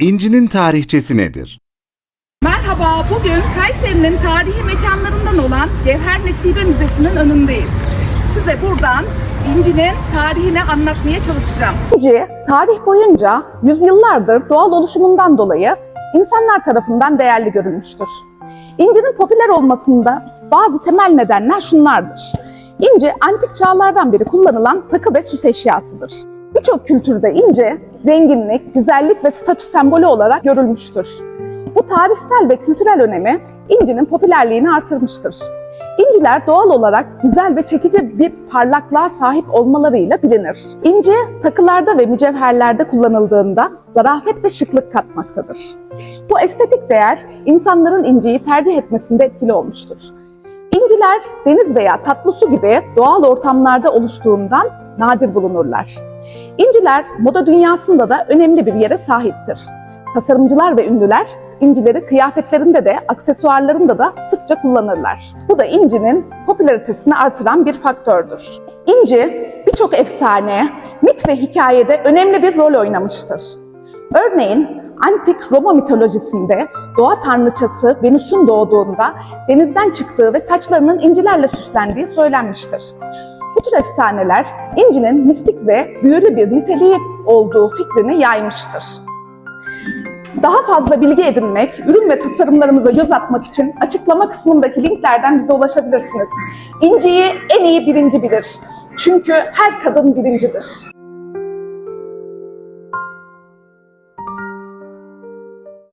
İncinin tarihçesi nedir? Merhaba, bugün Kayseri'nin tarihi mekanlarından olan Gevher Nesibe Müzesi'nin önündeyiz. Size buradan İnci'nin tarihini anlatmaya çalışacağım. İnci, tarih boyunca yüzyıllardır doğal oluşumundan dolayı insanlar tarafından değerli görülmüştür. İncinin popüler olmasında bazı temel nedenler şunlardır. İnci, antik çağlardan beri kullanılan takı ve süs eşyasıdır. Birçok kültürde inci, zenginlik, güzellik ve statü sembolü olarak görülmüştür. Bu tarihsel ve kültürel önemi incinin popülerliğini artırmıştır. İnciler doğal olarak güzel ve çekici bir parlaklığa sahip olmalarıyla bilinir. İnci takılarda ve mücevherlerde kullanıldığında zarafet ve şıklık katmaktadır. Bu estetik değer insanların inciyi tercih etmesinde etkili olmuştur. İnciler deniz veya tatlı su gibi doğal ortamlarda oluştuğundan nadir bulunurlar. İnciler moda dünyasında da önemli bir yere sahiptir. Tasarımcılar ve ünlüler incileri kıyafetlerinde de aksesuarlarında da sıkça kullanırlar. Bu da incinin popülaritesini artıran bir faktördür. İnci birçok efsane, mit ve hikayede önemli bir rol oynamıştır. Örneğin antik Roma mitolojisinde doğa tanrıçası Venüs'ün doğduğunda denizden çıktığı ve saçlarının incilerle süslendiği söylenmiştir. Bu tür efsaneler incinin mistik ve büyülü bir niteliği olduğu fikrini yaymıştır. Daha fazla bilgi edinmek, ürün ve tasarımlarımıza göz atmak için açıklama kısmındaki linklerden bize ulaşabilirsiniz. İnciyi en iyi birinci bilir. Çünkü her kadın birincidir.